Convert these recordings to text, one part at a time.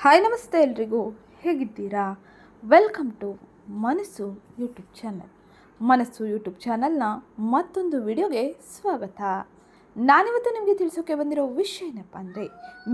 Hi ನಮಸ್ತೆ ಎಲ್ರಿಗೂ. ಹೇಗಿದ್ದೀರಾ? Welcome to Manassu YouTube channel Manassu YouTube ಚಾನಲ್ನ ಮತ್ತೊಂದು ವಿಡಿಯೋಗೆ ಸ್ವಾಗತ. ನಾನಿವತ್ತು ನಿಮಗೆ ತಿಳಿಸೋಕೆ ಬಂದಿರೋ ವಿಷಯ ಏನಪ್ಪ ಅಂದರೆ,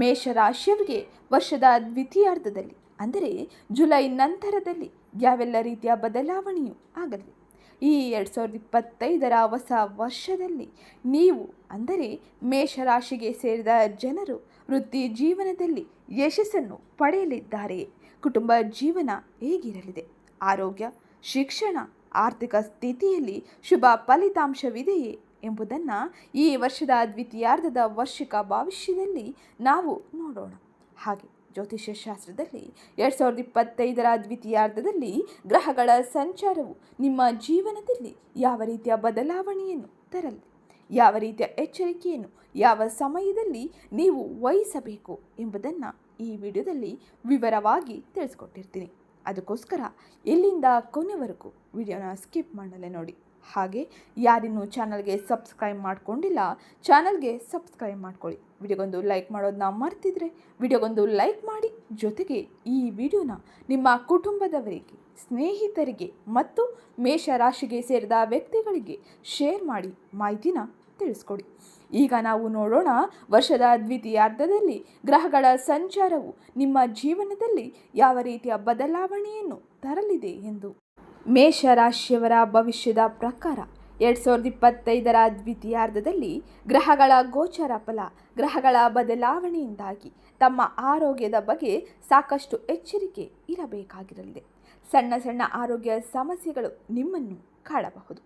ಮೇಷರಾಶಿಯವರಿಗೆ ವರ್ಷದ ದ್ವಿತೀಯಾರ್ಧದಲ್ಲಿ, ಅಂದರೆ ಜುಲೈ ನಂತರದಲ್ಲಿ ಯಾವೆಲ್ಲ ರೀತಿಯ ಬದಲಾವಣೆಯೂ ಆಗಲಿದೆ ಈ ಎರಡು ಸಾವಿರದ ಇಪ್ಪತ್ತೈದರ ಹೊಸ ವರ್ಷದಲ್ಲಿ ನೀವು, ಅಂದರೆ ಮೇಷರಾಶಿಗೆ ಸೇರಿದ ಜನರು ವೃತ್ತಿ ಜೀವನದಲ್ಲಿ ಯಶಸ್ಸನ್ನು ಪಡೆಯಲಿದ್ದಾರೆ. ಕುಟುಂಬ ಜೀವನ ಹೇಗಿರಲಿದೆ? ಆರೋಗ್ಯ, ಶಿಕ್ಷಣ, ಆರ್ಥಿಕ ಸ್ಥಿತಿಯಲ್ಲಿ ಶುಭ ಫಲಿತಾಂಶವಿದೆಯೇ ಎಂಬುದನ್ನು ಈ ವರ್ಷದ ದ್ವಿತೀಯಾರ್ಧದ ವಾರ್ಷಿಕ ಭವಿಷ್ಯದಲ್ಲಿ ನಾವು ನೋಡೋಣ. ಹಾಗೆ ಜ್ಯೋತಿಷ್ಯ ಶಾಸ್ತ್ರದಲ್ಲಿ ಎರಡು ಸಾವಿರದ ಇಪ್ಪತ್ತೈದರ ದ್ವಿತೀಯಾರ್ಧದಲ್ಲಿ ಗ್ರಹಗಳ ಸಂಚಾರವು ನಿಮ್ಮ ಜೀವನದಲ್ಲಿ ಯಾವ ರೀತಿಯ ಬದಲಾವಣೆಯನ್ನು ತರಲಿ, ಯಾವ ರೀತಿಯ ಎಚ್ಚರಿಕೆಯನ್ನು ಯಾವ ಸಮಯದಲ್ಲಿ ನೀವು ವಹಿಸಬೇಕು ಎಂಬುದನ್ನು ಈ ವಿಡಿಯೋದಲ್ಲಿ ವಿವರವಾಗಿ ತಿಳಿಸ್ಕೊಟ್ಟಿರ್ತೀನಿ. ಅದಕ್ಕೋಸ್ಕರ ಎಲ್ಲಿಂದ ಕೊನೆವರೆಗೂ ವಿಡಿಯೋನ ಸ್ಕಿಪ್ ಮಾಡಲೇ ನೋಡಿ. ಹಾಗೆ ಯಾರಿನ್ನೂ ಚಾನಲ್ಗೆ ಸಬ್ಸ್ಕ್ರೈಬ್ ಮಾಡ್ಕೊಂಡಿಲ್ಲ, ಚಾನಲ್ಗೆ ಸಬ್ಸ್ಕ್ರೈಬ್ ಮಾಡ್ಕೊಳ್ಳಿ. ವಿಡಿಯೋಗೊಂದು ಲೈಕ್ ಮಾಡೋದನ್ನ ಮರ್ತಿದ್ರೆ ವಿಡಿಯೋಗೊಂದು ಲೈಕ್ ಮಾಡಿ. ಜೊತೆಗೆ ಈ ವಿಡಿಯೋನ ನಿಮ್ಮ ಕುಟುಂಬದವರಿಗೆ, ಸ್ನೇಹಿತರಿಗೆ ಮತ್ತು ಮೇಷರಾಶಿಗೆ ಸೇರಿದ ವ್ಯಕ್ತಿಗಳಿಗೆ ಶೇರ್ ಮಾಡಿ ಮಾಹಿತಿನ ತಿಳಿಸ್ಕೊಡಿ. ಈಗ ನಾವು ನೋಡೋಣ ವರ್ಷದ ದ್ವಿತೀಯಾರ್ಧದಲ್ಲಿ ಗ್ರಹಗಳ ಸಂಚಾರವು ನಿಮ್ಮ ಜೀವನದಲ್ಲಿ ಯಾವ ರೀತಿಯ ಬದಲಾವಣೆಯನ್ನು ತರಲಿದೆ ಎಂದು. ಮೇಷರಾಶಿಯವರ ಭವಿಷ್ಯದ ಪ್ರಕಾರ ಎರಡು ಸಾವಿರದ ಇಪ್ಪತ್ತೈದರ ದ್ವಿತೀಯಾರ್ಧದಲ್ಲಿ ಗ್ರಹಗಳ ಗೋಚರ ಫಲ, ಗ್ರಹಗಳ ಬದಲಾವಣೆಯಿಂದಾಗಿ ತಮ್ಮ ಆರೋಗ್ಯದ ಬಗ್ಗೆ ಸಾಕಷ್ಟು ಎಚ್ಚರಿಕೆ ಇರಬೇಕಾಗಿರಲಿದೆ. ಸಣ್ಣ ಸಣ್ಣ ಆರೋಗ್ಯ ಸಮಸ್ಯೆಗಳು ನಿಮ್ಮನ್ನು ಕಾಡಬಹುದು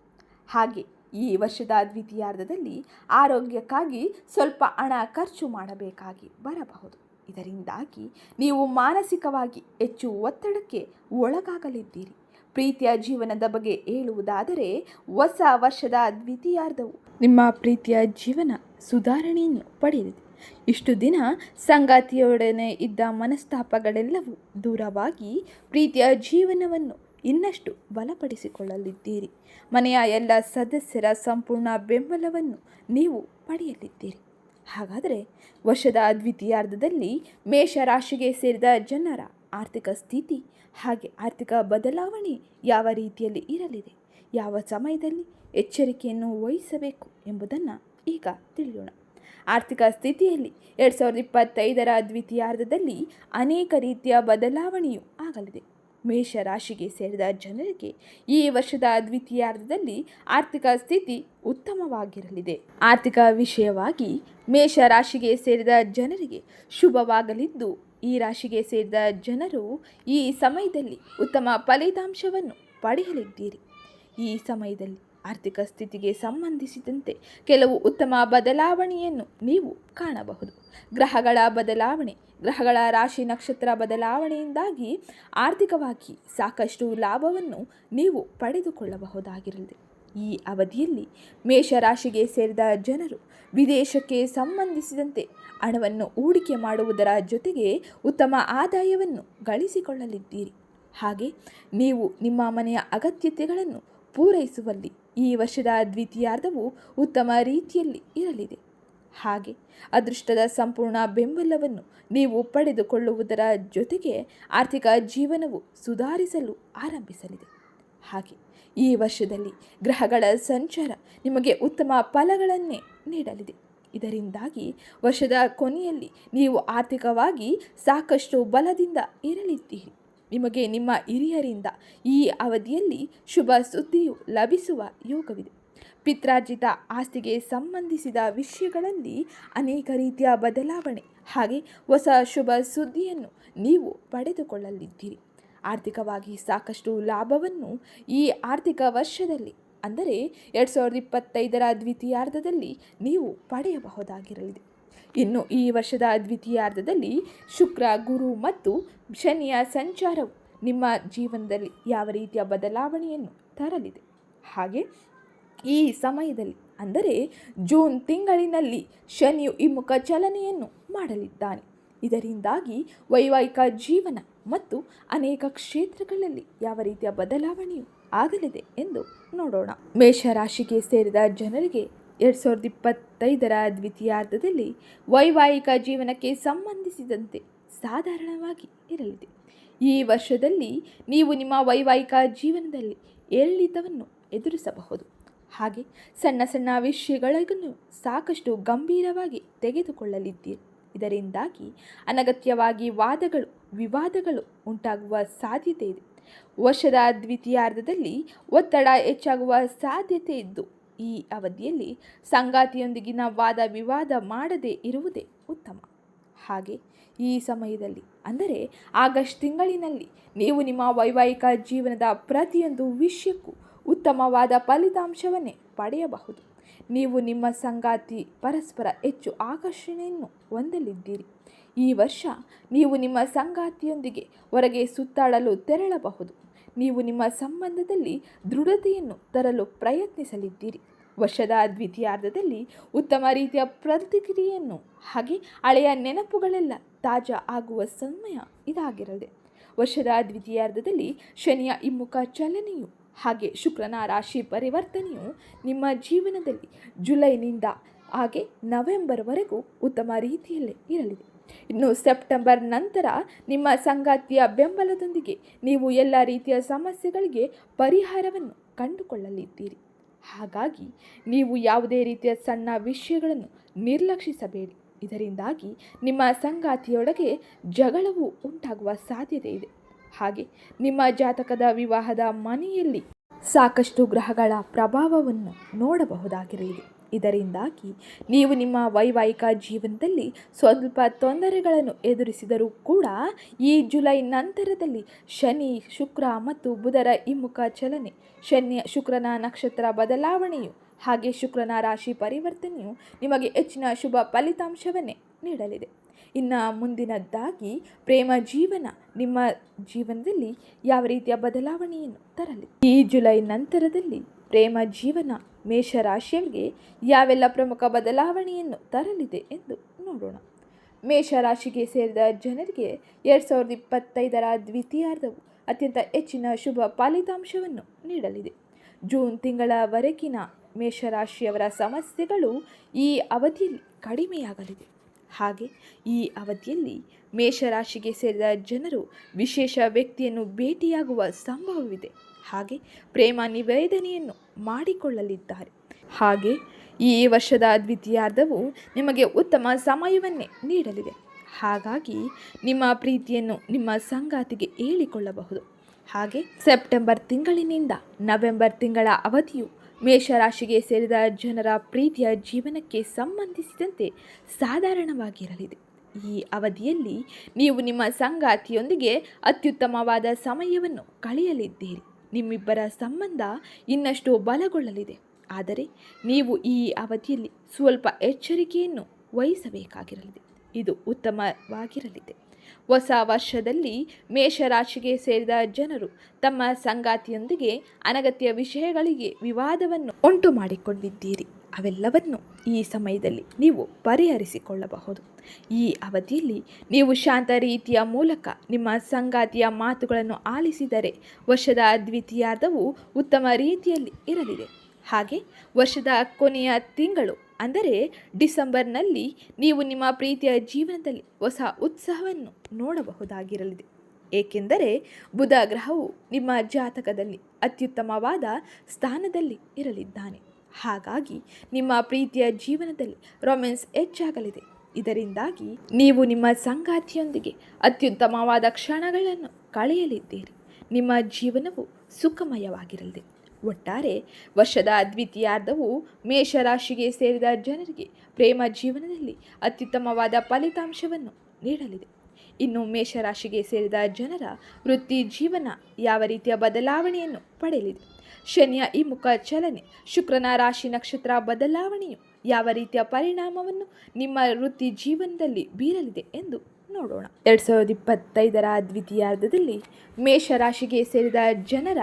ಹಾಗೆ ಈ ವರ್ಷದ ದ್ವಿತೀಯಾರ್ಧದಲ್ಲಿ ಆರೋಗ್ಯಕ್ಕಾಗಿ ಸ್ವಲ್ಪ ಹಣ ಖರ್ಚು ಮಾಡಬೇಕಾಗಿ ಬರಬಹುದು. ಇದರಿಂದಾಗಿ ನೀವು ಮಾನಸಿಕವಾಗಿ ಹೆಚ್ಚು ಒತ್ತಡಕ್ಕೆ ಒಳಗಾಗಲಿದ್ದೀರಿ. ಪ್ರೀತಿಯ ಜೀವನದ ಬಗ್ಗೆ ಹೇಳುವುದಾದರೆ ಹೊಸ ವರ್ಷದ ದ್ವಿತೀಯಾರ್ಧವು ನಿಮ್ಮ ಪ್ರೀತಿಯ ಜೀವನ ಸುಧಾರಣೆಯನ್ನು ಪಡೆಯಲಿದೆ ಇಷ್ಟು ದಿನ ಸಂಗಾತಿಯೊಡನೆ ಇದ್ದ ಮನಸ್ತಾಪಗಳೆಲ್ಲವೂ ದೂರವಾಗಿ ಪ್ರೀತಿಯ ಜೀವನವನ್ನು ಇನ್ನಷ್ಟು ಬಲಪಡಿಸಿಕೊಳ್ಳಲಿದ್ದೀರಿ. ಮನೆಯ ಎಲ್ಲ ಸದಸ್ಯರ ಸಂಪೂರ್ಣ ಬೆಂಬಲವನ್ನು ನೀವು ಪಡೆಯಲಿದ್ದೀರಿ. ಹಾಗಾದರೆ ವರ್ಷದ ದ್ವಿತೀಯಾರ್ಧದಲ್ಲಿ ಮೇಷರಾಶಿಗೆ ಸೇರಿದ ಜನರ ಆರ್ಥಿಕ ಸ್ಥಿತಿ ಹಾಗೆ ಆರ್ಥಿಕ ಬದಲಾವಣೆ ಯಾವ ರೀತಿಯಲ್ಲಿ ಇರಲಿದೆ, ಯಾವ ಸಮಯದಲ್ಲಿ ಎಚ್ಚರಿಕೆಯನ್ನು ವಹಿಸಬೇಕು ಎಂಬುದನ್ನು ಈಗ ತಿಳಿಯೋಣ. ಆರ್ಥಿಕ ಸ್ಥಿತಿಯಲ್ಲಿ ಎರಡು ಸಾವಿರದ ಇಪ್ಪತ್ತೈದರ ದ್ವಿತೀಯಾರ್ಧದಲ್ಲಿ ಅನೇಕ ರೀತಿಯ ಬದಲಾವಣೆಯು ಆಗಲಿದೆ. ಮೇಷರಾಶಿಗೆ ಸೇರಿದ ಜನರಿಗೆ ಈ ವರ್ಷದ ದ್ವಿತೀಯಾರ್ಧದಲ್ಲಿ ಆರ್ಥಿಕ ಸ್ಥಿತಿ ಉತ್ತಮವಾಗಿರಲಿದೆ. ಆರ್ಥಿಕ ವಿಷಯವಾಗಿ ಮೇಷರಾಶಿಗೆ ಸೇರಿದ ಜನರಿಗೆ ಶುಭವಾಗಲಿದ್ದು, ಈ ರಾಶಿಗೆ ಸೇರಿದ ಜನರು ಈ ಸಮಯದಲ್ಲಿ ಉತ್ತಮ ಫಲಿತಾಂಶವನ್ನು ಪಡೆಯಲಿದ್ದೀರಿ. ಈ ಸಮಯದಲ್ಲಿ ಆರ್ಥಿಕ ಸ್ಥಿತಿಗೆ ಸಂಬಂಧಿಸಿದಂತೆ ಕೆಲವು ಉತ್ತಮ ಬದಲಾವಣೆಯನ್ನು ನೀವು ಕಾಣಬಹುದು. ಗ್ರಹಗಳ ಬದಲಾವಣೆ, ಗ್ರಹಗಳ ರಾಶಿ ನಕ್ಷತ್ರ ಬದಲಾವಣೆಯಿಂದಾಗಿ ಆರ್ಥಿಕವಾಗಿ ಸಾಕಷ್ಟು ಲಾಭವನ್ನು ನೀವು ಪಡೆದುಕೊಳ್ಳಬಹುದಾಗಿರಲಿದೆ ಈ ಅವಧಿಯಲ್ಲಿ ಮೇಷರಾಶಿಗೆ ಸೇರಿದ ಜನರು ವಿದೇಶಕ್ಕೆ ಸಂಬಂಧಿಸಿದಂತೆ ಹಣವನ್ನು ಹೂಡಿಕೆ ಮಾಡುವುದರ ಜೊತೆಗೆ ಉತ್ತಮ ಆದಾಯವನ್ನು ಗಳಿಸಿಕೊಳ್ಳಲಿದ್ದೀರಿ. ಹಾಗೆ ನೀವು ನಿಮ್ಮ ಮನೆಯ ಅಗತ್ಯತೆಗಳನ್ನು ಪೂರೈಸುವಲ್ಲಿ ಈ ವರ್ಷದ ದ್ವಿತೀಯಾರ್ಧವು ಉತ್ತಮ ರೀತಿಯಲ್ಲಿ ಇರಲಿದೆ. ಹಾಗೆ ಅದೃಷ್ಟದ ಸಂಪೂರ್ಣ ಬೆಂಬಲವನ್ನು ನೀವು ಪಡೆದುಕೊಳ್ಳುವುದರ ಜೊತೆಗೆ ಆರ್ಥಿಕ ಜೀವನವು ಸುಧಾರಿಸಲು ಆರಂಭಿಸಲಿದೆ. ಹಾಗೆ ಈ ವರ್ಷದಲ್ಲಿ ಗ್ರಹಗಳ ಸಂಚಾರ ನಿಮಗೆ ಉತ್ತಮ ಫಲಗಳನ್ನೇ ನೀಡಲಿದೆ. ಇದರಿಂದಾಗಿ ವರ್ಷದ ಕೊನೆಯಲ್ಲಿ ನೀವು ಆರ್ಥಿಕವಾಗಿ ಸಾಕಷ್ಟು ಬಲದಿಂದ ಇರಲಿದ್ದೀರಿ. ನಿಮಗೆ ನಿಮ್ಮ ಹಿರಿಯರಿಂದ ಈ ಅವಧಿಯಲ್ಲಿ ಶುಭ ಸುದ್ದಿಯು ಲಭಿಸುವ ಯೋಗವಿದೆ. ಪಿತ್ರಾರ್ಜಿತ ಆಸ್ತಿಗೆ ಸಂಬಂಧಿಸಿದ ವಿಷಯಗಳಲ್ಲಿ ಅನೇಕ ರೀತಿಯ ಬದಲಾವಣೆ ಹಾಗೆ ಹೊಸ ಶುಭ ಸುದ್ದಿಯನ್ನು ನೀವು ಪಡೆದುಕೊಳ್ಳಲಿದ್ದೀರಿ. ಆರ್ಥಿಕವಾಗಿ ಸಾಕಷ್ಟು ಲಾಭವನ್ನು ಈ ಆರ್ಥಿಕ ವರ್ಷದಲ್ಲಿ, ಅಂದರೆ ಎರಡು ಸಾವಿರದ ಇಪ್ಪತ್ತೈದರ ದ್ವಿತೀಯಾರ್ಧದಲ್ಲಿ ನೀವು ಪಡೆಯಬಹುದಾಗಿರಲಿದೆ. ಇನ್ನು ಈ ವರ್ಷದ ದ್ವಿತೀಯಾರ್ಧದಲ್ಲಿ ಶುಕ್ರ, ಗುರು ಮತ್ತು ಶನಿಯ ಸಂಚಾರವು ನಿಮ್ಮ ಜೀವನದಲ್ಲಿ ಯಾವ ರೀತಿಯ ಬದಲಾವಣೆಯನ್ನು ತರಲಿದೆ? ಹಾಗೆ ಈ ಸಮಯದಲ್ಲಿ, ಅಂದರೆ ಜೂನ್ ತಿಂಗಳಿನಲ್ಲಿ ಶನಿಯು ಹಿಮ್ಮುಖ ಚಲನೆಯನ್ನು ಮಾಡಲಿದ್ದಾನೆ. ಇದರಿಂದಾಗಿ ವೈವಾಹಿಕ ಜೀವನ ಮತ್ತು ಅನೇಕ ಕ್ಷೇತ್ರಗಳಲ್ಲಿ ಯಾವ ರೀತಿಯ ಬದಲಾವಣೆಯು ಆಗಲಿದೆ ಎಂದು ನೋಡೋಣ. ಮೇಷರಾಶಿಗೆ ಸೇರಿದ ಜನರಿಗೆ ಎರಡು ಸಾವಿರದ ಇಪ್ಪತ್ತೈದರ ದ್ವಿತೀಯಾರ್ಧದಲ್ಲಿ ವೈವಾಹಿಕ ಜೀವನಕ್ಕೆ ಸಂಬಂಧಿಸಿದಂತೆ ಸಾಧಾರಣವಾಗಿ ಇರಲಿದೆ. ಈ ವರ್ಷದಲ್ಲಿ ನೀವು ನಿಮ್ಮ ವೈವಾಹಿಕ ಜೀವನದಲ್ಲಿ ಏರಿಳಿತವನ್ನು ಎದುರಿಸಬಹುದು. ಹಾಗೆ ಸಣ್ಣ ಸಣ್ಣ ವಿಷಯಗಳನ್ನು ಸಾಕಷ್ಟು ಗಂಭೀರವಾಗಿ ತೆಗೆದುಕೊಳ್ಳಲಿದ್ದೀರಿ. ಇದರಿಂದಾಗಿ ಅನಗತ್ಯವಾಗಿ ವಾದಗಳು, ವಿವಾದಗಳು ಉಂಟಾಗುವ ಸಾಧ್ಯತೆ ಇದೆ. ವರ್ಷದ ದ್ವಿತೀಯಾರ್ಧದಲ್ಲಿ ಒತ್ತಡ ಹೆಚ್ಚಾಗುವ ಸಾಧ್ಯತೆ ಇದ್ದು ಈ ಅವಧಿಯಲ್ಲಿ ಸಂಗಾತಿಯೊಂದಿಗಿನ ವಾದ ವಿವಾದ ಮಾಡದೇ ಇರುವುದೇ ಉತ್ತಮ. ಹಾಗೆ ಈ ಸಮಯದಲ್ಲಿ, ಅಂದರೆ ಆಗಸ್ಟ್ ತಿಂಗಳಿನಲ್ಲಿ, ನೀವು ನಿಮ್ಮ ವೈವಾಹಿಕ ಜೀವನದ ಪ್ರತಿಯೊಂದು ವಿಷಯಕ್ಕೂ ಉತ್ತಮವಾದ ಫಲಿತಾಂಶವನ್ನೇ ಪಡೆಯಬಹುದು. ನೀವು ನಿಮ್ಮ ಸಂಗಾತಿ ಪರಸ್ಪರ ಹೆಚ್ಚು ಆಕರ್ಷಣೆಯನ್ನು ಹೊಂದಲಿದ್ದೀರಿ. ಈ ವರ್ಷ ನೀವು ನಿಮ್ಮ ಸಂಗಾತಿಯೊಂದಿಗೆ ಹೊರಗೆ ಸುತ್ತಾಡಲು ತೆರಳಬಹುದು. ನೀವು ನಿಮ್ಮ ಸಂಬಂಧದಲ್ಲಿ ದೃಢತೆಯನ್ನು ತರಲು ಪ್ರಯತ್ನಿಸಲಿದ್ದೀರಿ. ವರ್ಷದ ದ್ವಿತೀಯಾರ್ಧದಲ್ಲಿ ಉತ್ತಮ ರೀತಿಯ ಪ್ರತಿಕ್ರಿಯೆಯನ್ನು ಹಾಗೆ ಹಳೆಯ ನೆನಪುಗಳೆಲ್ಲ ತಾಜಾ ಆಗುವ ಸಮಯ ಇದಾಗಿರಲಿದೆ ವರ್ಷದ ದ್ವಿತೀಯಾರ್ಧದಲ್ಲಿ ಶನಿಯ ಹಿಮ್ಮುಖ ಚಲನೆಯು ಹಾಗೆ ಶುಕ್ರನ ರಾಶಿ ಪರಿವರ್ತನೆಯು ನಿಮ್ಮ ಜೀವನದಲ್ಲಿ ಜುಲೈನಿಂದ ಹಾಗೆ ನವೆಂಬರ್ವರೆಗೂ ಉತ್ತಮ ರೀತಿಯಲ್ಲೇ ಇರಲಿದೆ ಇನ್ನು ಸೆಪ್ಟೆಂಬರ್ ನಂತರ ನಿಮ್ಮ ಸಂಗಾತಿಯ ಬೆಂಬಲದೊಂದಿಗೆ ನೀವು ಎಲ್ಲ ರೀತಿಯ ಸಮಸ್ಯೆಗಳಿಗೆ ಪರಿಹಾರವನ್ನು ಕಂಡುಕೊಳ್ಳಲಿದ್ದೀರಿ. ಹಾಗಾಗಿ ನೀವು ಯಾವುದೇ ರೀತಿಯ ಸಣ್ಣ ವಿಷಯಗಳನ್ನು ನಿರ್ಲಕ್ಷಿಸಬೇಡಿ. ಇದರಿಂದಾಗಿ ನಿಮ್ಮ ಸಂಗಾತಿಯೊಳಗೆ ಜಗಳವು ಉಂಟಾಗುವ ಸಾಧ್ಯತೆ ಇದೆ. ಹಾಗೆ ನಿಮ್ಮ ಜಾತಕದ ವಿವಾಹದ ಮನೆಯಲ್ಲಿ ಸಾಕಷ್ಟು ಗ್ರಹಗಳ ಪ್ರಭಾವವನ್ನು ನೋಡಬಹುದಾಗಿರಲಿದೆ ಇದರಿಂದಾಗಿ ನೀವು ನಿಮ್ಮ ವೈವಾಹಿಕ ಜೀವನದಲ್ಲಿ ಸ್ವಲ್ಪ ತೊಂದರೆಗಳನ್ನು ಎದುರಿಸಿದರೂ ಕೂಡ ಈ ಜುಲೈ ನಂತರದಲ್ಲಿ ಶನಿ, ಶುಕ್ರ ಮತ್ತು ಬುಧರ ಹಿಮ್ಮುಖ ಚಲನೆ, ಶನಿ, ಶುಕ್ರನ ನಕ್ಷತ್ರ ಬದಲಾವಣೆಯು ಹಾಗೆ ಶುಕ್ರನ ರಾಶಿ ಪರಿವರ್ತನೆಯು ನಿಮಗೆ ಹೆಚ್ಚಿನ ಶುಭ ಫಲಿತಾಂಶವನ್ನೇ ನೀಡಲಿದೆ. ಇನ್ನು ಮುಂದಿನದ್ದಾಗಿ ಪ್ರೇಮ ಜೀವನ, ನಿಮ್ಮ ಜೀವನದಲ್ಲಿ ಯಾವ ರೀತಿಯ ಬದಲಾವಣೆಯನ್ನು ತರಲಿ? ಈ ಜುಲೈ ನಂತರದಲ್ಲಿ ಪ್ರೇಮ ಜೀವನ ಮೇಷರಾಶಿಯವರಿಗೆ ಯಾವೆಲ್ಲ ಪ್ರಮುಖ ಬದಲಾವಣೆಯನ್ನು ತರಲಿದೆ ಎಂದು ನೋಡೋಣ. ಮೇಷರಾಶಿಗೆ ಸೇರಿದ ಜನರಿಗೆ ಎರಡು ಸಾವಿರದ ಇಪ್ಪತ್ತೈದರ ದ್ವಿತೀಯಾರ್ಧವು ಅತ್ಯಂತ ಹೆಚ್ಚಿನ ಶುಭ ಫಲಿತಾಂಶವನ್ನು ನೀಡಲಿದೆ. ಜೂನ್ ತಿಂಗಳವರೆಗಿನ ಮೇಷರಾಶಿಯವರ ಸಮಸ್ಯೆಗಳು ಈ ಅವಧಿಯಲ್ಲಿ ಕಡಿಮೆಯಾಗಲಿದೆ. ಹಾಗೆ ಈ ಅವಧಿಯಲ್ಲಿ ಮೇಷರಾಶಿಗೆ ಸೇರಿದ ಜನರು ವಿಶೇಷ ವ್ಯಕ್ತಿಯನ್ನು ಭೇಟಿಯಾಗುವ ಸಂಭವವಿದೆ. ಹಾಗೆ ಪ್ರೇಮ ನಿವೇದನೆಯನ್ನು ಮಾಡಿಕೊಳ್ಳಲಿದ್ದಾರೆ. ಹಾಗೆ ಈ ವರ್ಷದ ದ್ವಿತೀಯಾರ್ಧವು ನಿಮಗೆ ಉತ್ತಮ ಸಮಯವನ್ನೇ ನೀಡಲಿದೆ. ಹಾಗಾಗಿ ನಿಮ್ಮ ಪ್ರೀತಿಯನ್ನು ನಿಮ್ಮ ಸಂಗಾತಿಗೆ ಹೇಳಿಕೊಳ್ಳಬಹುದು. ಹಾಗೆ ಸೆಪ್ಟೆಂಬರ್ ತಿಂಗಳಿನಿಂದ ನವೆಂಬರ್ ತಿಂಗಳ ಅವಧಿಯು ಮೇಷರಾಶಿಗೆ ಸೇರಿದ ಜನರ ಪ್ರೀತಿಯ ಜೀವನಕ್ಕೆ ಸಂಬಂಧಿಸಿದಂತೆ ಸಾಧಾರಣವಾಗಿರಲಿದೆ. ಈ ಅವಧಿಯಲ್ಲಿ ನೀವು ನಿಮ್ಮ ಸಂಗಾತಿಯೊಂದಿಗೆ ಅತ್ಯುತ್ತಮವಾದ ಸಮಯವನ್ನು ಕಳೆಯಲಿದ್ದೀರಿ. ನಿಮ್ಮಿಬ್ಬರ ಸಂಬಂಧ ಇನ್ನಷ್ಟು ಬಲಗೊಳ್ಳಲಿದೆ. ಆದರೆ ನೀವು ಈ ಅವಧಿಯಲ್ಲಿ ಸ್ವಲ್ಪ ಎಚ್ಚರಿಕೆಯನ್ನು ವಹಿಸಬೇಕಾಗಿರಲಿದೆ. ಇದು ಉತ್ತಮವಾಗಿರಲಿದೆ. ಹೊಸ ವರ್ಷದಲ್ಲಿ ಮೇಷರಾಶಿಗೆ ಸೇರಿದ ಜನರು ತಮ್ಮ ಸಂಗಾತಿಯೊಂದಿಗೆ ಅನಗತ್ಯ ವಿಷಯಗಳಿಗೆ ವಿವಾದವನ್ನು ಉಂಟು ಮಾಡಿಕೊಂಡಿದ್ದೀರಿ ಅವೆಲ್ಲವನ್ನು ಈ ಸಮಯದಲ್ಲಿ ನೀವು ಪರಿಹರಿಸಿಕೊಳ್ಳಬಹುದು. ಈ ಅವಧಿಯಲ್ಲಿ ನೀವು ಶಾಂತ ರೀತಿಯ ಮೂಲಕ ನಿಮ್ಮ ಸಂಗಾತಿಯ ಮಾತುಗಳನ್ನು ಆಲಿಸಿದರೆ ವರ್ಷದ ದ್ವಿತೀಯಾರ್ಧವು ಉತ್ತಮ ರೀತಿಯಲ್ಲಿ ಇರಲಿದೆ. ಹಾಗೆ ವರ್ಷದ ಕೊನೆಯ ತಿಂಗಳು, ಅಂದರೆ ಡಿಸೆಂಬರ್ನಲ್ಲಿ ನೀವು ನಿಮ್ಮ ಪ್ರೀತಿಯ ಜೀವನದಲ್ಲಿ ಹೊಸ ಉತ್ಸಾಹವನ್ನು ನೋಡಬಹುದಾಗಿರಲಿದೆ. ಏಕೆಂದರೆ ಬುಧ ಗ್ರಹವು ನಿಮ್ಮ ಜಾತಕದಲ್ಲಿ ಅತ್ಯುತ್ತಮವಾದ ಸ್ಥಾನದಲ್ಲಿ ಇರಲಿದ್ದಾನೆ. ಹಾಗಾಗಿ ನಿಮ್ಮ ಪ್ರೀತಿಯ ಜೀವನದಲ್ಲಿ ರೊಮ್ಯಾನ್ಸ್ ಹೆಚ್ಚಾಗಲಿದೆ. ಇದರಿಂದಾಗಿ ನೀವು ನಿಮ್ಮ ಸಂಗಾತಿಯೊಂದಿಗೆ ಅತ್ಯುತ್ತಮವಾದ ಕ್ಷಣಗಳನ್ನು ಕಳೆಯಲಿದ್ದೀರಿ. ನಿಮ್ಮ ಜೀವನವು ಸುಖಮಯವಾಗಿರಲಿದೆ ಒಟ್ಟಾರೆ ವರ್ಷದ ದ್ವಿತೀಯಾರ್ಧವು ಮೇಷರಾಶಿಗೆ ಸೇರಿದ ಜನರಿಗೆ ಪ್ರೇಮ ಜೀವನದಲ್ಲಿ ಅತ್ಯುತ್ತಮವಾದ ಫಲಿತಾಂಶವನ್ನು ನೀಡಲಿದೆ. ಇನ್ನು ಮೇಷರಾಶಿಗೆ ಸೇರಿದ ಜನರ ವೃತ್ತಿ ಜೀವನ ಯಾವ ರೀತಿಯ ಬದಲಾವಣೆಯನ್ನು ಪಡೆಯಲಿದೆ? ಶನಿಯ ಈ ಮುಖ ಚಲನೆ, ಶುಕ್ರನ ರಾಶಿ ನಕ್ಷತ್ರ ಬದಲಾವಣೆಯು ಯಾವ ರೀತಿಯ ಪರಿಣಾಮವನ್ನು ನಿಮ್ಮ ವೃತ್ತಿ ಜೀವನದಲ್ಲಿ ಬೀರಲಿದೆ ಎಂದು ನೋಡೋಣ. ಎರಡು ಸಾವಿರದ ಇಪ್ಪತ್ತೈದರ ದ್ವಿತೀಯಾರ್ಧದಲ್ಲಿ ಮೇಷರಾಶಿಗೆ ಸೇರಿದ ಜನರ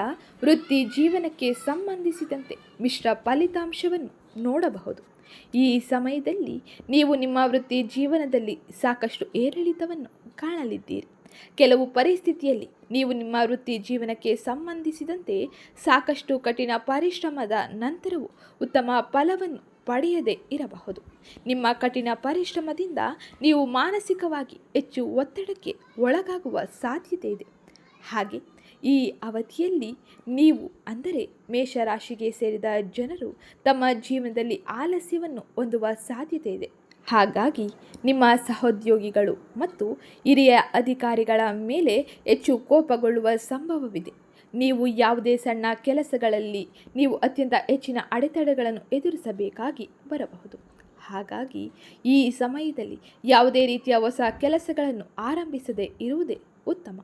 ವೃತ್ತಿ ಜೀವನಕ್ಕೆ ಸಂಬಂಧಿಸಿದಂತೆ ಮಿಶ್ರ ಫಲಿತಾಂಶವನ್ನು ನೋಡಬಹುದು. ಈ ಸಮಯದಲ್ಲಿ ನೀವು ನಿಮ್ಮ ವೃತ್ತಿ ಜೀವನದಲ್ಲಿ ಸಾಕಷ್ಟು ಏರಿಳಿತವನ್ನು ಕಾಣಲಿದ್ದೀರಿ. ಕೆಲವು ಪರಿಸ್ಥಿತಿಯಲ್ಲಿ ನೀವು ನಿಮ್ಮ ವೃತ್ತಿ ಜೀವನಕ್ಕೆ ಸಂಬಂಧಿಸಿದಂತೆ ಸಾಕಷ್ಟು ಕಠಿಣ ಪರಿಶ್ರಮದ ನಂತರವೂ ಉತ್ತಮ ಫಲವನ್ನು ಪಡೆಯದೇ ಇರಬಹುದು. ನಿಮ್ಮ ಕಠಿಣ ಪರಿಶ್ರಮದಿಂದ ನೀವು ಮಾನಸಿಕವಾಗಿ ಹೆಚ್ಚು ಒತ್ತಡಕ್ಕೆ ಒಳಗಾಗುವ ಸಾಧ್ಯತೆ ಇದೆ. ಹಾಗೆ ಈ ಅವಧಿಯಲ್ಲಿ ನೀವು ಅಂದರೆ ಮೇಷರಾಶಿಗೆ ಸೇರಿದ ಜನರು ತಮ್ಮ ಜೀವನದಲ್ಲಿ ಆಲಸ್ಯವನ್ನು ಹೊಂದುವ ಸಾಧ್ಯತೆ ಇದೆ. ಹಾಗಾಗಿ ನಿಮ್ಮ ಸಹೋದ್ಯೋಗಿಗಳು ಮತ್ತು ಹಿರಿಯ ಅಧಿಕಾರಿಗಳ ಮೇಲೆ ಹೆಚ್ಚು ಕೋಪಗೊಳ್ಳುವ ಸಂಭವವಿದೆ. ನೀವು ಯಾವುದೇ ಸಣ್ಣ ಕೆಲಸಗಳಲ್ಲಿ ನೀವು ಅತ್ಯಂತ ಹೆಚ್ಚಿನ ಅಡೆತಡೆಗಳನ್ನು ಎದುರಿಸಬೇಕಾಗಿ ಬರಬಹುದು. ಹಾಗಾಗಿ ಈ ಸಮಯದಲ್ಲಿ ಯಾವುದೇ ರೀತಿಯ ಹೊಸ ಕೆಲಸಗಳನ್ನು ಆರಂಭಿಸದೇ ಇರುವುದೇ ಉತ್ತಮ.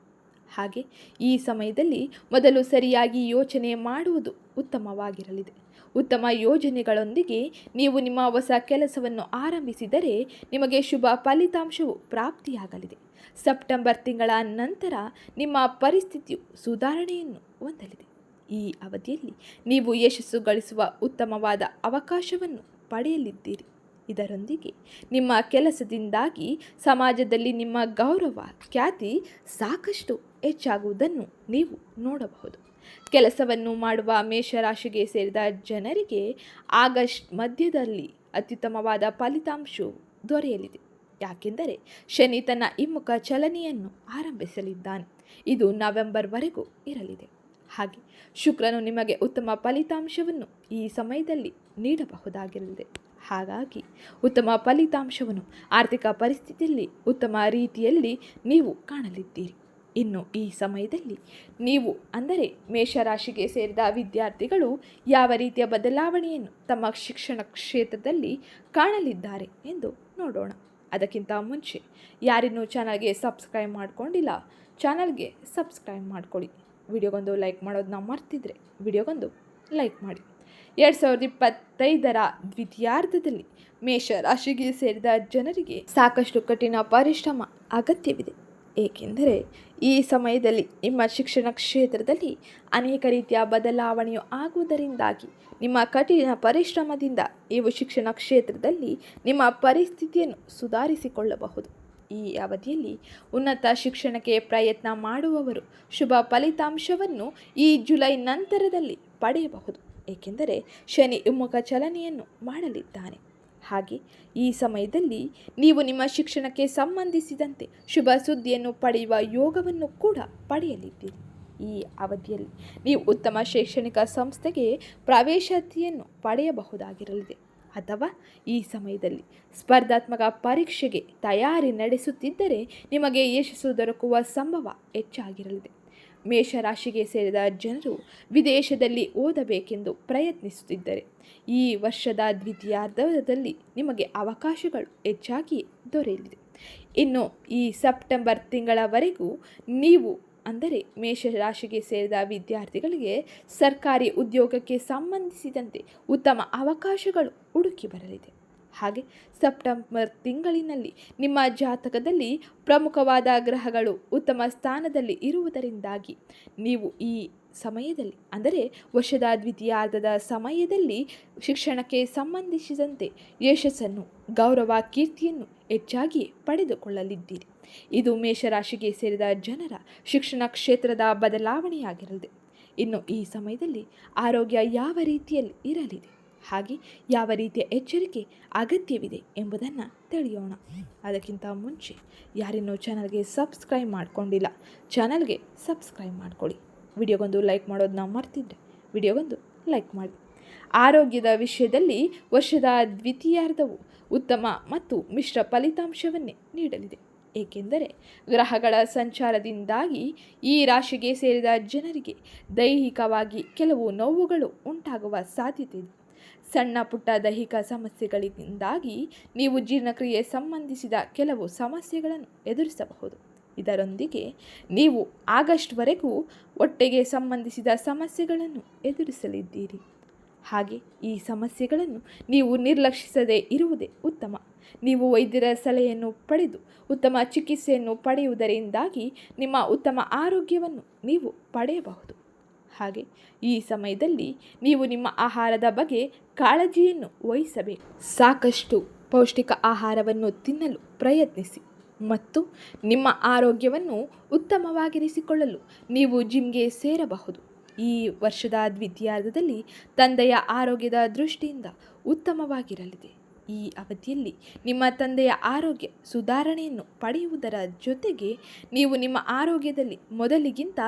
ಹಾಗೆ ಈ ಸಮಯದಲ್ಲಿ ಮೊದಲು ಸರಿಯಾಗಿ ಯೋಚನೆ ಮಾಡುವುದು ಉತ್ತಮವಾಗಿರಲಿದೆ. ಉತ್ತಮ ಯೋಜನೆಗಳೊಂದಿಗೆ ನೀವು ನಿಮ್ಮ ಹೊಸ ಕೆಲಸವನ್ನು ಆರಂಭಿಸಿದರೆ ನಿಮಗೆ ಶುಭ ಫಲಿತಾಂಶವು ಪ್ರಾಪ್ತಿಯಾಗಲಿದೆ. ಸೆಪ್ಟೆಂಬರ್ ತಿಂಗಳ ನಂತರ ನಿಮ್ಮ ಪರಿಸ್ಥಿತಿಯು ಸುಧಾರಣೆಯನ್ನು ಹೊಂದಲಿದೆ. ಈ ಅವಧಿಯಲ್ಲಿ ನೀವು ಯಶಸ್ಸು ಗಳಿಸುವ ಉತ್ತಮವಾದ ಅವಕಾಶವನ್ನು ಪಡೆಯಲಿದ್ದೀರಿ. ಇದರೊಂದಿಗೆ ನಿಮ್ಮ ಕೆಲಸದಿಂದಾಗಿ ಸಮಾಜದಲ್ಲಿ ನಿಮ್ಮ ಗೌರವ, ಖ್ಯಾತಿ ಸಾಕಷ್ಟು ಹೆಚ್ಚಾಗುವುದನ್ನು ನೀವು ನೋಡಬಹುದು. ಕೆಲಸವನ್ನು ಮಾಡುವ ಮೇಷರಾಶಿಗೆ ಸೇರಿದ ಜನರಿಗೆ ಆಗಸ್ಟ್ ಮಧ್ಯದಲ್ಲಿ ಅತ್ಯುತ್ತಮವಾದ ಫಲಿತಾಂಶವು ದೊರೆಯಲಿದೆ. ಯಾಕೆಂದರೆ ಶನಿ ತನ್ನ ಹಿಮ್ಮುಖ ಚಲನೆಯನ್ನು ಆರಂಭಿಸಲಿದ್ದಾನೆ. ಇದು ನವೆಂಬರ್ವರೆಗೂ ಇರಲಿದೆ. ಹಾಗೆ ಶುಕ್ರನು ನಿಮಗೆ ಉತ್ತಮ ಫಲಿತಾಂಶವನ್ನು ಈ ಸಮಯದಲ್ಲಿ ನೀಡಬಹುದಾಗಿರಲಿದೆ. ಹಾಗಾಗಿ ಉತ್ತಮ ಫಲಿತಾಂಶವನ್ನು ಆರ್ಥಿಕ ಪರಿಸ್ಥಿತಿಯಲ್ಲಿ ಉತ್ತಮ ರೀತಿಯಲ್ಲಿ ನೀವು ಕಾಣಲಿದ್ದೀರಿ. ಇನ್ನು ಈ ಸಮಯದಲ್ಲಿ ನೀವು ಅಂದರೆ ಮೇಷರಾಶಿಗೆ ಸೇರಿದ ವಿದ್ಯಾರ್ಥಿಗಳು ಯಾವ ರೀತಿಯ ಬದಲಾವಣೆಯನ್ನು ತಮ್ಮ ಶಿಕ್ಷಣ ಕ್ಷೇತ್ರದಲ್ಲಿ ಕಾಣಲಿದ್ದಾರೆ ಎಂದು ನೋಡೋಣ. ಅದಕ್ಕಿಂತ ಮುಂಚೆ ಯಾರಿನ್ನೂ ಚಾನಲ್ಗೆ ಸಬ್ಸ್ಕ್ರೈಬ್ ಮಾಡ್ಕೊಂಡಿಲ್ಲ, ಚಾನಲ್ಗೆ ಸಬ್ಸ್ಕ್ರೈಬ್ ಮಾಡ್ಕೊಳ್ಳಿ. ವಿಡಿಯೋಗೊಂದು ಲೈಕ್ ಮಾಡೋದನ್ನ ಮರ್ತಿದ್ರೆ ವಿಡಿಯೋಗೊಂದು ಲೈಕ್ ಮಾಡಿ. ಎರಡು ಸಾವಿರದ ಇಪ್ಪತ್ತೈದರ ದ್ವಿತೀಯಾರ್ಧದಲ್ಲಿ ಮೇಷ ರಾಶಿಗೆ ಸೇರಿದ ಜನರಿಗೆ ಸಾಕಷ್ಟು ಕಠಿಣ ಪರಿಶ್ರಮ ಅಗತ್ಯವಿದೆ. ಏಕೆಂದರೆ ಈ ಸಮಯದಲ್ಲಿ ನಿಮ್ಮ ಶಿಕ್ಷಣ ಕ್ಷೇತ್ರದಲ್ಲಿ ಅನೇಕ ರೀತಿಯ ಬದಲಾವಣೆಯು ಆಗುವುದರಿಂದಾಗಿ ನಿಮ್ಮ ಕಠಿಣ ಪರಿಶ್ರಮದಿಂದ ನೀವು ಶಿಕ್ಷಣ ಕ್ಷೇತ್ರದಲ್ಲಿ ನಿಮ್ಮ ಪರಿಸ್ಥಿತಿಯನ್ನು ಸುಧಾರಿಸಿಕೊಳ್ಳಬಹುದು. ಈ ಅವಧಿಯಲ್ಲಿ ಉನ್ನತ ಶಿಕ್ಷಣಕ್ಕೆ ಪ್ರಯತ್ನ ಮಾಡುವವರು ಶುಭ ಫಲಿತಾಂಶವನ್ನು ಈ ಜುಲೈ ನಂತರದಲ್ಲಿ ಪಡೆಯಬಹುದು. ಏಕೆಂದರೆ ಶನಿ ಉಮ್ಮುಖ ಚಲನೆಯನ್ನು ಮಾಡಲಿದ್ದಾನೆ. ಹಾಗೆ ಈ ಸಮಯದಲ್ಲಿ ನೀವು ನಿಮ್ಮ ಶಿಕ್ಷಣಕ್ಕೆ ಸಂಬಂಧಿಸಿದಂತೆ ಶುಭ ಸುದ್ದಿಯನ್ನು ಪಡೆಯುವ ಯೋಗವನ್ನು ಕೂಡ ಪಡೆಯಲಿದ್ದೀರಿ. ಈ ಅವಧಿಯಲ್ಲಿ ನೀವು ಉತ್ತಮ ಶೈಕ್ಷಣಿಕ ಸಂಸ್ಥೆಗೆ ಪ್ರವೇಶತೆಯನ್ನು ಪಡೆಯಬಹುದಾಗಿರಲಿದೆ. ಅಥವಾ ಈ ಸಮಯದಲ್ಲಿ ಸ್ಪರ್ಧಾತ್ಮಕ ಪರೀಕ್ಷೆಗೆ ತಯಾರಿ ನಡೆಸುತ್ತಿದ್ದರೆ ನಿಮಗೆ ಯಶಸ್ಸು ದೊರಕುವ ಸಂಭವ ಹೆಚ್ಚಾಗಿರಲಿದೆ. ಮೇಷರಾಶಿಗೆ ಸೇರಿದ ಜನರು ವಿದೇಶದಲ್ಲಿ ಓದಬೇಕೆಂದು ಪ್ರಯತ್ನಿಸುತ್ತಿದ್ದರೆ, ಈ ವರ್ಷದ ದ್ವಿತೀಯಾರ್ಧದಲ್ಲಿ ನಿಮಗೆ ಅವಕಾಶಗಳು ಹೆಚ್ಚಾಗಿ ದೊರೆಯಲಿದೆ. ಇನ್ನು ಈ ಸೆಪ್ಟೆಂಬರ್ ತಿಂಗಳವರೆಗೂ ನೀವು ಅಂದರೆ ಮೇಷರಾಶಿಗೆ ಸೇರಿದ ವಿದ್ಯಾರ್ಥಿಗಳಿಗೆ ಸರ್ಕಾರಿ ಉದ್ಯೋಗಕ್ಕೆ ಸಂಬಂಧಿಸಿದಂತೆ ಉತ್ತಮ ಅವಕಾಶಗಳು ಹುಡುಕಿ ಬರಲಿದೆ. ಹಾಗೆ ಸೆಪ್ಟೆಂಬರ್ ತಿಂಗಳಿನಲ್ಲಿ ನಿಮ್ಮ ಜಾತಕದಲ್ಲಿ ಪ್ರಮುಖವಾದ ಗ್ರಹಗಳು ಉತ್ತಮ ಸ್ಥಾನದಲ್ಲಿ ಇರುವುದರಿಂದಾಗಿ ನೀವು ಈ ಸಮಯದಲ್ಲಿ, ಅಂದರೆ ವರ್ಷದ ದ್ವಿತೀಯಾರ್ಧದ ಸಮಯದಲ್ಲಿ ಶಿಕ್ಷಣಕ್ಕೆ ಸಂಬಂಧಿಸಿದಂತೆ ಯಶಸ್ಸನ್ನು, ಗೌರವ ಕೀರ್ತಿಯನ್ನು ಹೆಚ್ಚಾಗಿ ಪಡೆದುಕೊಳ್ಳಲಿದ್ದೀರಿ. ಇದು ಮೇಷರಾಶಿಗೆ ಸೇರಿದ ಜನರ ಶಿಕ್ಷಣ ಕ್ಷೇತ್ರದ ಬದಲಾವಣೆಯಾಗಿರಲಿದೆ. ಇನ್ನು ಈ ಸಮಯದಲ್ಲಿ ಆರೋಗ್ಯ ಯಾವ ರೀತಿಯಲ್ಲಿ ಇರಲಿದೆ? ಹಾಗೆ ಯಾವ ರೀತಿಯ ಎಚ್ಚರಿಕೆ, ಅಗತ್ಯವಿದೆ ಎಂಬುದನ್ನು ತಿಳಿಯೋಣ. ಅದಕ್ಕಿಂತ ಮುಂಚೆ ಯಾರಿನ್ನೂ ಚಾನಲ್ಗೆ ಸಬ್ಸ್ಕ್ರೈಬ್ ಮಾಡಿಕೊಂಡಿಲ್ಲ ಚಾನಲ್ಗೆ ಸಬ್ಸ್ಕ್ರೈಬ್ ಮಾಡ್ಕೊಳ್ಳಿ. ವಿಡಿಯೋಗೊಂದು ಲೈಕ್ ಮಾಡೋದನ್ನ ಮರ್ತಿದ್ರೆ ವಿಡಿಯೋಗೊಂದು ಲೈಕ್ ಮಾಡಿ. ಆರೋಗ್ಯದ ವಿಷಯದಲ್ಲಿ ವರ್ಷದ ದ್ವಿತೀಯಾರ್ಧವು ಉತ್ತಮ ಮತ್ತು ಮಿಶ್ರ ಫಲಿತಾಂಶವನ್ನೇ ನೀಡಲಿದೆ. ಏಕೆಂದರೆ ಗ್ರಹಗಳ ಸಂಚಾರದಿಂದಾಗಿ ಈ ರಾಶಿಗೆ ಸೇರಿದ ಜನರಿಗೆ ದೈಹಿಕವಾಗಿ ಕೆಲವು ನೋವುಗಳು ಉಂಟಾಗುವ ಸಾಧ್ಯತೆ ಇದೆ. ಸಣ್ಣ ಪುಟ್ಟ ದೈಹಿಕ ಸಮಸ್ಯೆಗಳಿಂದಾಗಿ ನೀವು ಜೀರ್ಣಕ್ರಿಯೆ ಸಂಬಂಧಿಸಿದ ಕೆಲವು ಸಮಸ್ಯೆಗಳನ್ನು ಎದುರಿಸಬಹುದು. ಇದರೊಂದಿಗೆ ನೀವು ಆಗಸ್ಟ್ವರೆಗೂ ಹೊಟ್ಟೆಗೆ ಸಂಬಂಧಿಸಿದ ಸಮಸ್ಯೆಗಳನ್ನು ಎದುರಿಸಲಿದ್ದೀರಿ. ಹಾಗೆ ಈ ಸಮಸ್ಯೆಗಳನ್ನು ನೀವು ನಿರ್ಲಕ್ಷಿಸದೇ ಇರುವುದೇ ಉತ್ತಮ. ನೀವು ವೈದ್ಯರ ಸಲಹೆಯನ್ನು ಪಡೆದು ಉತ್ತಮ ಚಿಕಿತ್ಸೆಯನ್ನು ಪಡೆಯುವುದರಿಂದಾಗಿ ನಿಮ್ಮ ಉತ್ತಮ ಆರೋಗ್ಯವನ್ನು ನೀವು ಪಡೆಯಬಹುದು. ಹಾಗೆ ಈ ಸಮಯದಲ್ಲಿ ನೀವು ನಿಮ್ಮ ಆಹಾರದ ಬಗ್ಗೆ ಕಾಳಜಿಯನ್ನು ವಹಿಸಬೇಕು ಸಾಕಷ್ಟು ಪೌಷ್ಟಿಕ ಆಹಾರವನ್ನು ತಿನ್ನಲು ಪ್ರಯತ್ನಿಸಿ ಮತ್ತು ನಿಮ್ಮ ಆರೋಗ್ಯವನ್ನು ಉತ್ತಮವಾಗಿರಿಸಿಕೊಳ್ಳಲು ನೀವು ಜಿಮ್ಗೆ ಸೇರಬಹುದು. ಈ ವರ್ಷದ ದ್ವಿತೀಯಾರ್ಧದಲ್ಲಿ ತಂದೆಯ ಆರೋಗ್ಯದ ದೃಷ್ಟಿಯಿಂದ ಉತ್ತಮವಾಗಿರಲಿದೆ. ಈ ಅವಧಿಯಲ್ಲಿ ನಿಮ್ಮ ತಂದೆಯ ಆರೋಗ್ಯ ಸುಧಾರಣೆಯನ್ನು ಪಡೆಯುವುದರ ಜೊತೆಗೆ ನೀವು ನಿಮ್ಮ ಆರೋಗ್ಯದಲ್ಲಿ ಮೊದಲಿಗಿಂತ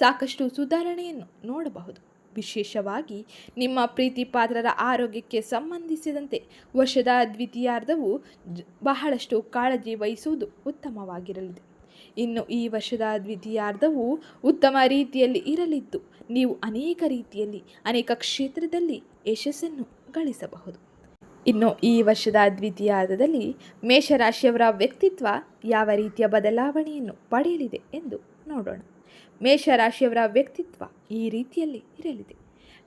ಸಾಕಷ್ಟು ಸುಧಾರಣೆಯನ್ನು ನೋಡಬಹುದು. ವಿಶೇಷವಾಗಿ ನಿಮ್ಮ ಪ್ರೀತಿ ಪಾತ್ರರ ಆರೋಗ್ಯಕ್ಕೆ ಸಂಬಂಧಿಸಿದಂತೆ ವರ್ಷದ ದ್ವಿತೀಯಾರ್ಧವು ಬಹಳಷ್ಟು ಕಾಳಜಿ ವಹಿಸುವುದು ಉತ್ತಮವಾಗಿರಲಿದೆ. ಇನ್ನು ಈ ವರ್ಷದ ದ್ವಿತೀಯಾರ್ಧವು ಉತ್ತಮ ರೀತಿಯಲ್ಲಿ ಇರಲಿದ್ದು, ನೀವು ಅನೇಕ ರೀತಿಯಲ್ಲಿ ಅನೇಕ ಕ್ಷೇತ್ರದಲ್ಲಿ ಯಶಸ್ಸನ್ನು ಗಳಿಸಬಹುದು. ಇನ್ನು ಈ ವರ್ಷದ ದ್ವಿತೀಯಾರ್ಧದಲ್ಲಿ ಮೇಷರಾಶಿಯವರ ವ್ಯಕ್ತಿತ್ವ ಯಾವ ರೀತಿಯ ಬದಲಾವಣೆಯನ್ನು ಪಡೆಯಲಿದೆ ಎಂದು ನೋಡೋಣ. ಮೇಷರಾಶಿಯವರ ವ್ಯಕ್ತಿತ್ವ ಈ ರೀತಿಯಲ್ಲಿ ಇರಲಿದೆ.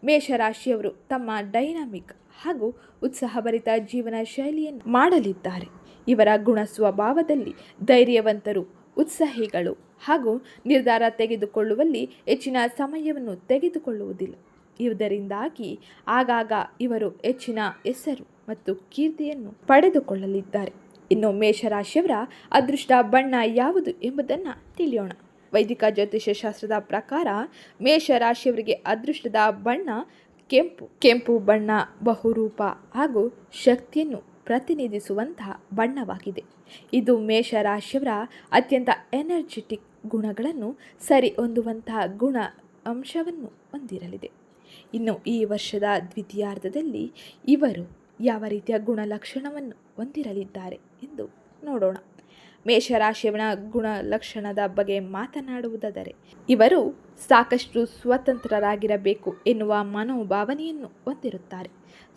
ಮೇಷರಾಶಿಯವರು ತಮ್ಮ ಡೈನಾಮಿಕ್ ಹಾಗೂ ಉತ್ಸಾಹಭರಿತ ಜೀವನ ಶೈಲಿಯನ್ನು ಮಾಡಲಿದ್ದಾರೆ. ಇವರ ಗುಣ ಸ್ವಭಾವದಲ್ಲಿ ಧೈರ್ಯವಂತರು, ಉತ್ಸಾಹಿಗಳು ಹಾಗೂ ನಿರ್ಧಾರ ತೆಗೆದುಕೊಳ್ಳುವಲ್ಲಿ ಹೆಚ್ಚಿನ ಸಮಯವನ್ನು ತೆಗೆದುಕೊಳ್ಳುವುದಿಲ್ಲ. ಇದರಿಂದಾಗಿ ಆಗಾಗ ಇವರು ಹೆಚ್ಚಿನ ಹೆಸರು ಮತ್ತು ಕೀರ್ತಿಯನ್ನು ಪಡೆದುಕೊಳ್ಳಲಿದ್ದಾರೆ. ಇನ್ನು ಮೇಷರಾಶಿಯವರ ಅದೃಷ್ಟ ಬಣ್ಣ ಯಾವುದು ಎಂಬುದನ್ನು ತಿಳಿಯೋಣ. ವೈದಿಕ ಜ್ಯೋತಿಷ್ಯ ಶಾಸ್ತ್ರದ ಪ್ರಕಾರ ಮೇಷರಾಶಿಯವರಿಗೆ ಅದೃಷ್ಟದ ಬಣ್ಣ ಕೆಂಪು. ಕೆಂಪು ಬಣ್ಣ ಬಹುರೂಪ ಹಾಗೂ ಶಕ್ತಿಯನ್ನು ಪ್ರತಿನಿಧಿಸುವಂತಹ ಬಣ್ಣವಾಗಿದೆ. ಇದು ಮೇಷರಾಶಿಯವರ ಅತ್ಯಂತ ಎನರ್ಜೆಟಿಕ್ ಗುಣಗಳನ್ನು ಸರಿ ಹೊಂದುವಂತಹ ಗುಣ ಅಂಶವನ್ನು ಹೊಂದಿರಲಿದೆ. ಇನ್ನು ಈ ವರ್ಷದ ದ್ವಿತೀಯಾರ್ಧದಲ್ಲಿ ಇವರು ಯಾವ ರೀತಿಯ ಗುಣಲಕ್ಷಣವನ್ನು ಹೊಂದಿರಲಿದ್ದಾರೆ ಎಂದು ನೋಡೋಣ. ಮೇಷರಾಶಿಯವನ ಗುಣಲಕ್ಷಣದ ಬಗ್ಗೆ ಮಾತನಾಡುವುದಾದರೆ, ಇವರು ಸಾಕಷ್ಟು ಸ್ವತಂತ್ರರಾಗಿರಬೇಕು ಎನ್ನುವ ಮನೋಭಾವನೆಯನ್ನು ಹೊಂದಿರುತ್ತಾರೆ.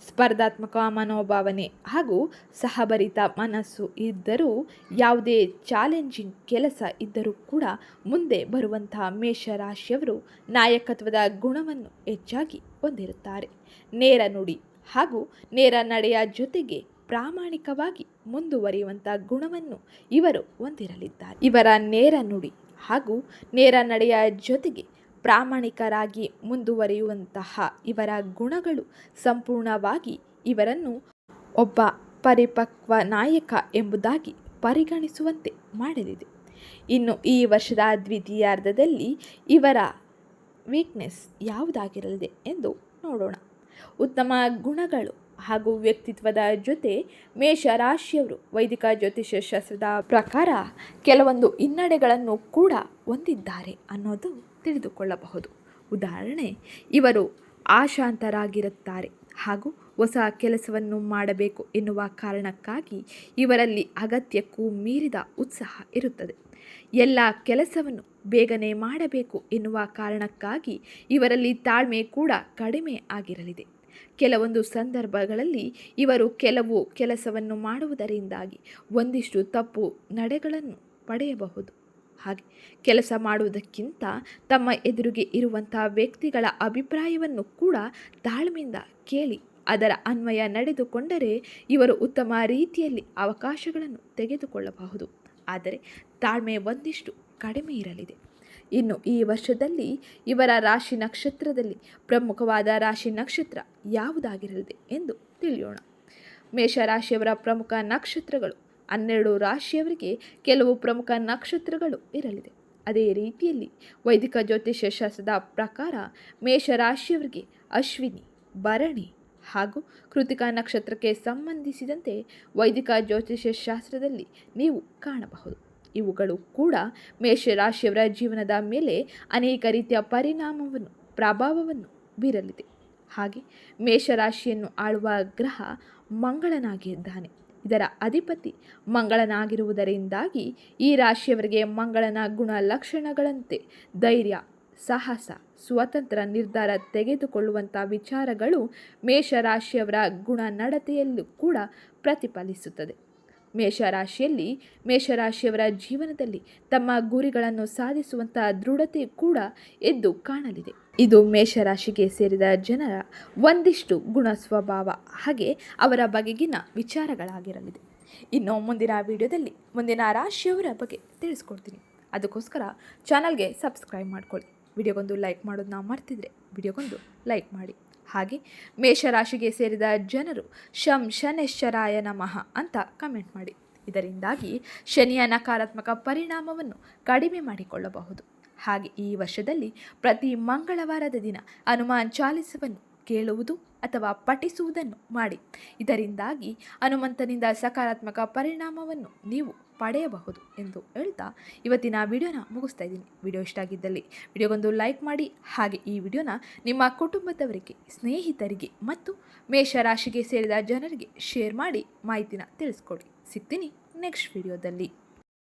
ಸ್ಪರ್ಧಾತ್ಮಕ ಮನೋಭಾವನೆ ಹಾಗೂ ಸಹಭರಿತ ಮನಸ್ಸು ಇದ್ದರೂ, ಯಾವುದೇ ಚಾಲೆಂಜಿಂಗ್ ಕೆಲಸ ಇದ್ದರೂ ಕೂಡ ಮುಂದೆ ಬರುವಂತಹ ಮೇಷರಾಶಿಯವರು ನಾಯಕತ್ವದ ಗುಣವನ್ನು ಹೆಚ್ಚಾಗಿ ಹೊಂದಿರುತ್ತಾರೆ. ನೇರ ನುಡಿ ಹಾಗೂ ನೇರ ನಡೆಯ ಜೊತೆಗೆ ಪ್ರಾಮಾಣಿಕವಾಗಿ ಮುಂದುವರಿಯುವಂಥ ಗುಣವನ್ನು ಇವರು ಹೊಂದಿರಲಿದ್ದಾರೆ. ಇವರ ನೇರ ನುಡಿ ಹಾಗೂ ನೇರ ನಡೆಯ ಜೊತೆಗೆ ಪ್ರಾಮಾಣಿಕರಾಗಿ ಮುಂದುವರಿಯುವಂತಹ ಇವರ ಗುಣಗಳು ಸಂಪೂರ್ಣವಾಗಿ ಇವರನ್ನು ಒಬ್ಬ ಪರಿಪಕ್ವ ನಾಯಕ ಎಂಬುದಾಗಿ ಪರಿಗಣಿಸುವಂತೆ ಮಾಡಲಿದೆ. ಇನ್ನು ಈ ವರ್ಷದ ದ್ವಿತೀಯಾರ್ಧದಲ್ಲಿ ಇವರ ವೀಕ್ನೆಸ್ ಯಾವುದಾಗಿರಲಿದೆ ಎಂದು ನೋಡೋಣ. ಉತ್ತಮ ಗುಣಗಳು ಹಾಗೂ ವ್ಯಕ್ತಿತ್ವದ ಜೊತೆ ಮೇಷರಾಶಿಯವರು ವೈದಿಕ ಜ್ಯೋತಿಷ್ಯ ಶಾಸ್ತ್ರದ ಪ್ರಕಾರ ಕೆಲವೊಂದು ಹಿನ್ನಡೆಗಳನ್ನು ಕೂಡ ಹೊಂದಿದ್ದಾರೆ ಅನ್ನೋದು ತಿಳಿದುಕೊಳ್ಳಬಹುದು. ಉದಾಹರಣೆ, ಇವರು ಆಶಾಂತರಾಗಿರುತ್ತಾರೆ ಹಾಗೂ ಹೊಸ ಕೆಲಸವನ್ನು ಮಾಡಬೇಕು ಎನ್ನುವ ಕಾರಣಕ್ಕಾಗಿ ಇವರಲ್ಲಿ ಅಗತ್ಯಕ್ಕೂ ಮೀರಿದ ಉತ್ಸಾಹ ಇರುತ್ತದೆ. ಎಲ್ಲ ಕೆಲಸವನ್ನು ಬೇಗನೆ ಮಾಡಬೇಕು ಎನ್ನುವ ಕಾರಣಕ್ಕಾಗಿ ಇವರಲ್ಲಿ ತಾಳ್ಮೆ ಕೂಡ ಕಡಿಮೆ ಆಗಿರಲಿದೆ. ಕೆಲವೊಂದು ಸಂದರ್ಭಗಳಲ್ಲಿ ಇವರು ಕೆಲವು ಕೆಲಸವನ್ನು ಮಾಡುವುದರಿಂದಾಗಿ ಒಂದಿಷ್ಟು ತಪ್ಪು ನಡೆಗಳನ್ನು ಪಡೆಯಬಹುದು. ಹಾಗೆ ಕೆಲಸ ಮಾಡುವುದಕ್ಕಿಂತ ತಮ್ಮ ಎದುರಿಗೆ ಇರುವಂಥ ವ್ಯಕ್ತಿಗಳ ಅಭಿಪ್ರಾಯವನ್ನು ಕೂಡ ತಾಳ್ಮೆಯಿಂದ ಕೇಳಿ, ಅದರ ಅನ್ವಯ ನಡೆದುಕೊಂಡರೆ ಇವರು ಉತ್ತಮ ರೀತಿಯಲ್ಲಿ ಅವಕಾಶಗಳನ್ನು ತೆಗೆದುಕೊಳ್ಳಬಹುದು. ಆದರೆ ತಾಳ್ಮೆ ಒಂದಿಷ್ಟು ಕಡಿಮೆ ಇರಲಿದೆ. ಇನ್ನು ಈ ವರ್ಷದಲ್ಲಿ ಇವರ ರಾಶಿ ನಕ್ಷತ್ರದಲ್ಲಿ ಪ್ರಮುಖವಾದ ರಾಶಿ ನಕ್ಷತ್ರ ಯಾವುದಾಗಿರಲಿದೆ ಎಂದು ತಿಳಿಯೋಣ. ಮೇಷರಾಶಿಯವರ ಪ್ರಮುಖ ನಕ್ಷತ್ರಗಳು ಹನ್ನೆರಡು ರಾಶಿಯವರಿಗೆ ಕೆಲವು ಪ್ರಮುಖ ನಕ್ಷತ್ರಗಳು ಇರಲಿದೆ. ಅದೇ ರೀತಿಯಲ್ಲಿ ವೈದಿಕ ಜ್ಯೋತಿಷ್ಯ ಶಾಸ್ತ್ರದ ಪ್ರಕಾರ ಮೇಷರಾಶಿಯವರಿಗೆ ಅಶ್ವಿನಿ, ಭರಣಿ ಹಾಗೂ ಕೃತಿಕ ನಕ್ಷತ್ರಕ್ಕೆ ಸಂಬಂಧಿಸಿದಂತೆ ವೈದಿಕ ಜ್ಯೋತಿಷ್ಯ ಶಾಸ್ತ್ರದಲ್ಲಿ ನೀವು ಕಾಣಬಹುದು. ಇವುಗಳು ಕೂಡ ಮೇಷರಾಶಿಯವರ ಜೀವನದ ಮೇಲೆ ಅನೇಕ ರೀತಿಯ ಪರಿಣಾಮವನ್ನು, ಪ್ರಭಾವವನ್ನು ಬೀರಲಿದೆ. ಹಾಗೆ ಮೇಷರಾಶಿಯನ್ನು ಆಳುವ ಗ್ರಹ ಮಂಗಳನಾಗಿದ್ದಾನೆ. ಇದರ ಅಧಿಪತಿ ಮಂಗಳನಾಗಿರುವುದರಿಂದಾಗಿ ಈ ರಾಶಿಯವರಿಗೆ ಮಂಗಳನ ಗುಣ ಲಕ್ಷಣಗಳಂತೆ ಧೈರ್ಯ, ಸಾಹಸ, ಸ್ವತಂತ್ರ ನಿರ್ಧಾರ ತೆಗೆದುಕೊಳ್ಳುವಂಥ ವಿಚಾರಗಳು ಮೇಷರಾಶಿಯವರ ಗುಣ ನಡತೆಯಲ್ಲೂ ಕೂಡ ಪ್ರತಿಫಲಿಸುತ್ತದೆ. ಮೇಷರಾಶಿಯಲ್ಲಿ ಮೇಷರಾಶಿಯವರ ಜೀವನದಲ್ಲಿ ತಮ್ಮ ಗುರಿಗಳನ್ನು ಸಾಧಿಸುವಂತಹ ದೃಢತೆ ಕೂಡ ಎದ್ದು ಕಾಣಲಿದೆ. ಇದು ಮೇಷರಾಶಿಗೆ ಸೇರಿದ ಜನರ ಒಂದಿಷ್ಟು ಗುಣ ಸ್ವಭಾವ, ಹಾಗೆ ಅವರ ಬಗೆಗಿನ ವಿಚಾರಗಳಾಗಿರಲಿದೆ. ಇನ್ನು ಮುಂದಿನ ವಿಡಿಯೋದಲ್ಲಿ ಮುಂದಿನ ರಾಶಿಯವರ ಬಗ್ಗೆ ತಿಳಿಸ್ಕೊಡ್ತೀನಿ. ಅದಕ್ಕೋಸ್ಕರ ಚಾನಲ್ಗೆ ಸಬ್ಸ್ಕ್ರೈಬ್ ಮಾಡ್ಕೊಳ್ಳಿ. ವಿಡಿಯೋಗೊಂದು ಲೈಕ್ ಮಾಡೋದನ್ನ ಮರ್ತಿದ್ರೆ ವಿಡಿಯೋಗೊಂದು ಲೈಕ್ ಮಾಡಿ. ಹಾಗೆ ಮೇಷರಾಶಿಗೆ ಸೇರಿದ ಜನರು ಶಂ ಶನೇಶ್ವರಾಯ ನಮಃ ಅಂತ ಕಮೆಂಟ್ ಮಾಡಿ. ಇದರಿಂದಾಗಿ ಶನಿಯ ನಕಾರಾತ್ಮಕ ಪರಿಣಾಮವನ್ನು ಕಡಿಮೆ ಮಾಡಿಕೊಳ್ಳಬಹುದು. ಹಾಗೆ ಈ ವರ್ಷದಲ್ಲಿ ಪ್ರತಿ ಮಂಗಳವಾರದ ದಿನ ಹನುಮಾನ್ ಚಾಲಿಸವನ್ನು ಕೇಳುವುದು ಅಥವಾ ಪಠಿಸುವುದನ್ನು ಮಾಡಿ. ಇದರಿಂದಾಗಿ ಹನುಮಂತನಿಂದ ಸಕಾರಾತ್ಮಕ ಪರಿಣಾಮವನ್ನು ನೀವು ಪಡೆಯಬಹುದು ಎಂದು ಹೇಳ್ತಾ ಇವತ್ತಿನ ವಿಡಿಯೋನ ಮುಗಿಸ್ತಾ ಇದ್ದೀನಿ. ವಿಡಿಯೋ ಇಷ್ಟ ಆಗಿದ್ದಲ್ಲಿ ವಿಡಿಯೋಗೊಂದು ಲೈಕ್ ಮಾಡಿ, ಹಾಗೆ ಈ ವಿಡಿಯೋನ ನಿಮ್ಮ ಕುಟುಂಬದವರಿಗೆ, ಸ್ನೇಹಿತರಿಗೆ ಮತ್ತು ಮೇಷರಾಶಿಗೆ ಸೇರಿದ ಜನರಿಗೆ ಶೇರ್ ಮಾಡಿ ಮಾಹಿತಿನ ತಿಳಿಸ್ಕೊಡಿ. ಸಿಗ್ತೀನಿ ನೆಕ್ಸ್ಟ್ ವಿಡಿಯೋದಲ್ಲಿ.